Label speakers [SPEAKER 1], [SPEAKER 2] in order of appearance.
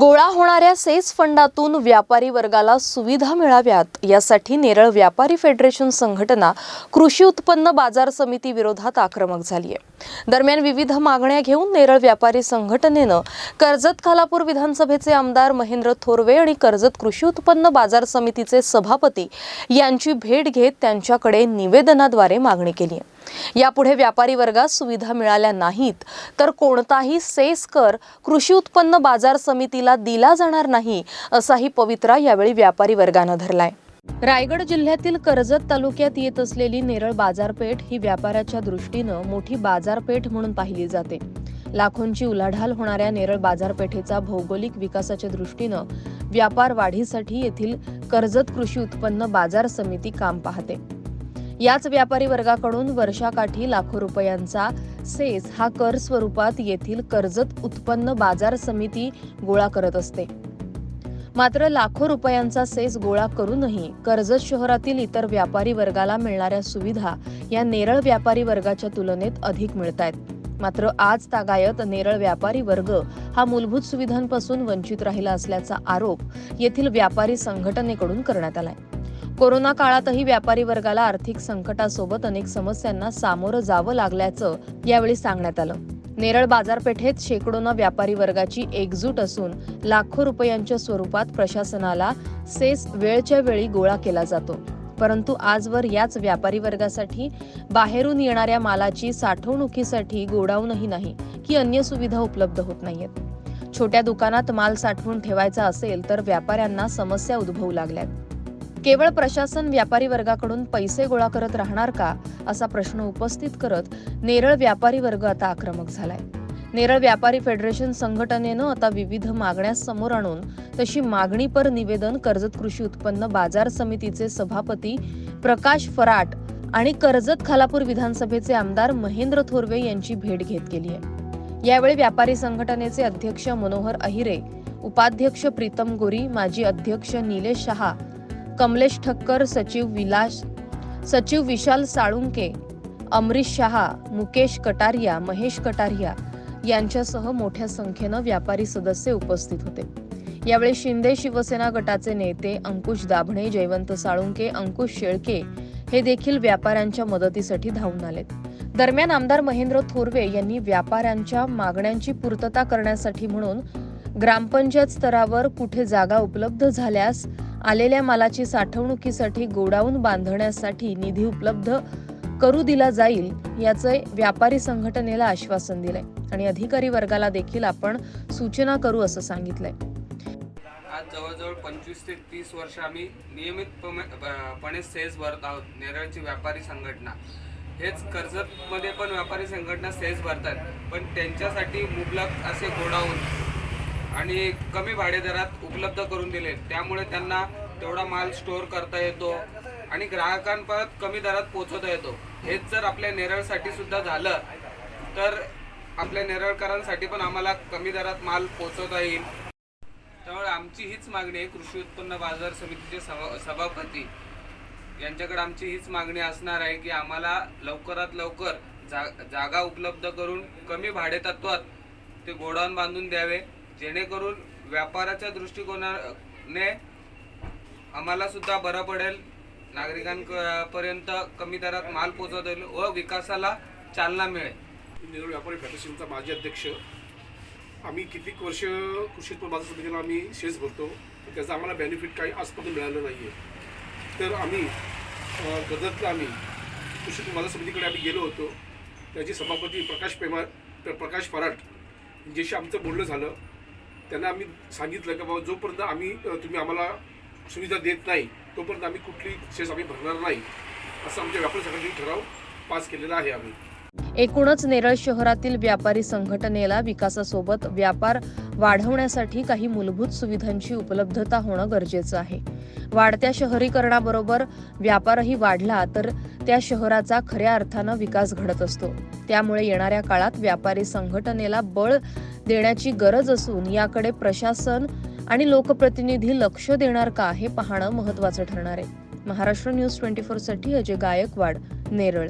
[SPEAKER 1] गोळा होणाऱ्या सेस फंडातून व्यापारी वर्गाला सुविधा मिळाव्यात. यासाठी नेरळ व्यापारी फेडरेशन संघटना कृषी उत्पन्न बाजार समिती विरोधात आक्रमक झाली आहे. दरम्यान विविध मागण्या घेऊन नेरळ व्यापारी संघटनेनं कर्जत खालापूर विधानसभेचे आमदार महेंद्र थोरवे आणि कर्जत कृषी उत्पन्न बाजार समितीचे सभापती यांची भेट घेत त्यांच्याकडे निवेदनाद्वारे मागणी केली आहे. यापुढे व्यापारी वर्गास सुविधा मिळाल्या नाहीत तर कोणताही सेस कर कृषी उत्पन्न बाजार समितीला दिला जाणार नाही असाही पवित्रा यावेळी व्यापारी वर्गानं धरलाय. रायगड जिल्ह्यातील कर्जत तालुक्यात येत असलेली नेरळ बाजारपेठ ही व्यापाराच्या दृष्टीनं मोठी बाजारपेठ म्हणून पाहिली जाते. लाखोंची उलाढाल होणाऱ्या नेरळ बाजारपेठेचा भौगोलिक विकासाच्या दृष्टीनं व्यापार वाढीसाठी येथील कर्जत कृषी उत्पन्न बाजार समिती काम पाहते. याच व्यापारी वर्गाकडून वर्षाकाठी लाखो रुपयांचा सेस हा कर स्वरूपात येथील कर्जत उत्पन्न बाजार समिती गोळा करत असते. मात्र लाखो रुपयांचा सेस गोळा करूनही कर्जत शहरातील इतर व्यापारी वर्गाला मिळणाऱ्या सुविधा या नेरळ व्यापारी वर्गाच्या तुलनेत अधिक मिळत आहेत मात्र आज तागायत नेरळ व्यापारी वर्ग हा मूलभूत सुविधांपासून वंचित राहिला असल्याचा आरोप येथील व्यापारी संघटनेकडून करण्यात आलाय. कोरोना काळातही व्यापारी वर्गाला आर्थिक संकटासोबत अनेक समस्यांना सामोरं जावं लागल्याचं यावेळी सांगण्यात आलं. नेरळ बाजारपेठेत शेकडोना व्यापारी वर्गाची एकजूट असून लाखो रुपयांच्या स्वरूपात प्रशासनाला सेस वेळच्या वेळी गोळा केला जातो. परंतु आजवर याच व्यापारी वर्गासाठी बाहेरून येणाऱ्या मालाची साठवणुकीसाठी गोडाऊनही नाही की अन्य सुविधा उपलब्ध होत नाहीयेत. छोट्या दुकानात माल साठवून ठेवायचा असेल तर व्यापाऱ्यांना समस्या उद्भवू लागल्यात. केवळ प्रशासन व्यापारी वर्गाकडून पैसे गोळा करत राहणार का असा प्रश्न उपस्थित करत नेरळ व्यापारी वर्ग आता आक्रमक झालाय. नेरळ व्यापारी फेडरेशन संघटनेनं आता विविध मागण्या समोर आणून तशी मागणीपर निवेदन कर्जत कृषी उत्पन्न बाजार समितीचे सभापती प्रकाश फराट आणि कर्जत खालापूर विधानसभेचे आमदार महेंद्र थोरवे यांची भेट घेत केली आहे. यावेळी व्यापारी संघटनेचे अध्यक्ष मनोहर अहिरे उपाध्यक्ष प्रीतम गोरी माजी अध्यक्ष निलेश शहा कमलेश ठक्कर सचिव विलास सचिव विशाल साळुंके अमरीश शहा मुकेश कटारिया महेश कटारिया यांच्यासह मोठ्या संख्येनं व्यापारी सदस्य उपस्थित होते. यावेळी शिंदे शिवसेना गटाचे नेते अंकुश दाभणे जयवंत साळुंके अंकुश शेळके हे देखील व्यापाऱ्यांच्या मदतीसाठी धावून आलेत. दरम्यान आमदार महेंद्र थोरवे यांनी व्यापाऱ्यांच्या मागण्यांची पूर्तता करण्यासाठी म्हणून ग्रामपंचायत स्तरावर कुठे जागा उपलब्ध झाल्यास आलेल्या मालाची साठवणुकीसाठी गोडाऊन बांधण्यासाठी निधी उपलब्ध करू दिला जाईल याचे व्यापारी संघटनेला आश्वासन दिलंय आणि अधिकारी वर्गाला देखील आपण सूचना करू असं सांगितलंय.
[SPEAKER 2] आज जवळजवळ पंचवीस ते तीस वर्ष आम्ही नियमितपणे सेस भरत आहोत नेरळची व्यापारी संघटना. हेच कर्जतमध्ये पण व्यापारी संघटना सेस भरतात पण त्यांच्यासाठी मुबलक असे गोडाऊन आणि कमी भाडेदरात उपलब्ध करून दिले. त्यामुळे त्यांना तेवढा माल स्टोअर करता येतो आणि ग्राहकांपर्यंत कमी दरात पोचवता येतो. हेच जर आपल्या नेरळसाठी सुद्धा झालं तर आपल्या नेरळकरांसाठी पण आम्हाला कमी दरात माल पोचवता येईल. त्यामुळे आमची हीच मागणी आहे कृषी उत्पन्न बाजार समितीचे सभा सभापती. यांच्याकडे आमची हीच मागणी असणार आहे की आम्हाला लवकरात लवकर जा जागा उपलब्ध करून कमी भाडेतत्वात ते गोडाऊन बांधून द्यावे. जेणेकरून व्यापाराच्या दृष्टिकोनाने आम्हाला सुद्धा बरं पडेल. नागरिकांपर्यंत कमी दरात माल पोचवता येईल व विकासाला चालना मिळेल.
[SPEAKER 3] नेहरू व्यापारी फेडरेशनचा माजी अध्यक्ष. आम्ही कितीक वर्ष कृषी उत्पन्न बाजार समितीला आम्ही शेअर्स भरतो त्याचा आम्हाला बेनिफिट काही आजपर्यंत मिळालं नाही आहे तर आम्ही अं, आम्ही कृषी उत्पन्न बाजार समितीकडे आम्ही गेलो होतो. त्याचे सभापती प्रकाश पेमा प्र- प्रकाश फराट ज्याशी आमचं बोलणं झालं. त्यांना आम्ही सांगितलं की बाबा जोपर्यंत आम्ही तुम्ही आम्हाला सुविधा देत नाही तोपर्यंत आम्ही कुठली शेअर्स आम्ही भरणार नाही. असं आमच्या व्यापारी संघटनेने ठराव पास केलेला आहे आम्ही.
[SPEAKER 1] एकूणच नेरळ शहरातील व्यापारी संघटनेला विकासासोबत व्यापार वाढवण्यासाठी काही मूलभूत सुविधांची उपलब्धता होणं गरजेचं आहे. वाढत्या शहरीकरणाबरोबर व्यापारही वाढला तर त्या शहराचा खऱ्या अर्थानं विकास घडत असतो. त्यामुळे येणाऱ्या काळात व्यापारी संघटनेला बळ देण्याची गरज असून याकडे प्रशासन आणि लोकप्रतिनिधी लक्ष देणार का हे पाहणं महत्वाचं ठरणार आहे. महाराष्ट्र न्यूज ट्वेंटी साठी अजय गायकवाड नेरळ.